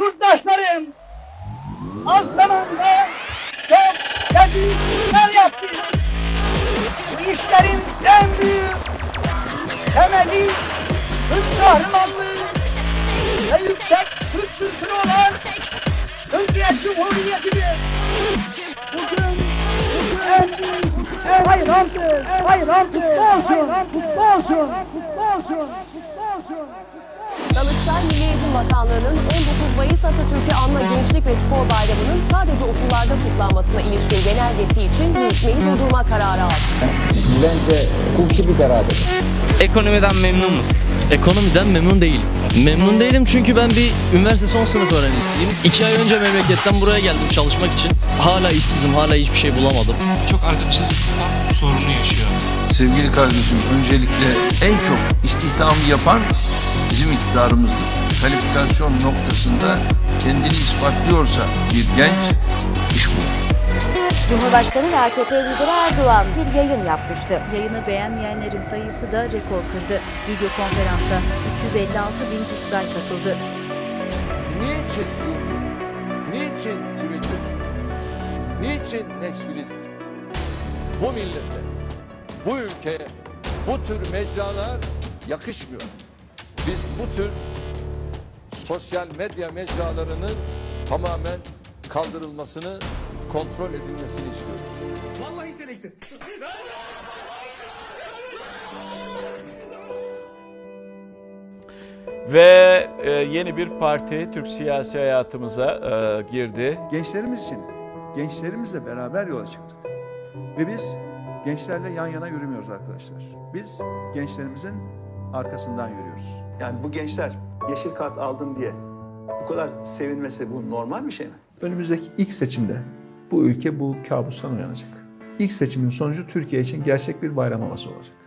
yurttaşlarım az zamanda çok büyük işler yaptık. Bu işlerin en büyük temeli Türk kahramanlığı ve yüksek Türk kültürü olan Türkiye Cumhuriyeti'dir. Bugün, hayrandır, hayrandır, kutlu olsun, kutlu olsun, kutlu olsun, kutlu olsun. Danıştay Milli Eğitim Bakanlığı'nın 19 Mayıs Atatürk'ü anma Gençlik ve Spor Bayramı'nın sadece okullarda kutlanmasına ilişkin genelgesi için yürütmeyi durdurma kararı aldı. Bence hukuki bir karardır. Ekonomiden memnun musun? Ekonomiden memnun değilim. Memnun değilim çünkü ben bir üniversite son sınıf öğrencisiyim. İki ay önce memleketten buraya geldim çalışmak için. Hala işsizim, hala hiçbir şey bulamadım. Çok arkadaşlar istihdam sorunu yaşıyor. Sevgili kardeşim öncelikle en çok istihdamı yapan bizim iktidarımızdır. Kalifikasyon noktasında kendini ispatlıyorsa bir genç. Cumhurbaşkanı ve AKP lideri Erdoğan bir yayın yapmıştı. Yayını beğenmeyenlerin sayısı da rekor kırdı. Video konferansa 356 bin kişiden katıldı. Niçin YouTube? Niçin Twitter? Niçin Netflix? Bu millete, bu ülkeye, bu tür mecralar yakışmıyor. Biz bu tür sosyal medya mecralarının tamamen kaldırılmasını, kontrol edilmesini istiyoruz. Ve e, yeni bir parti Türk siyasi hayatımıza e, girdi. gençlerimiz için gençlerimizle beraber yola çıktık. Ve biz gençlerle yan yana yürümüyoruz arkadaşlar. Biz gençlerimizin arkasından yürüyoruz. Yani bu gençler yeşil kart aldım diye bu kadar sevinmesi bu normal bir şey mi? Önümüzdeki ilk seçimde bu ülke bu kabustan uyanacak. İlk seçimin sonucu Türkiye için gerçek bir bayram havası olacak.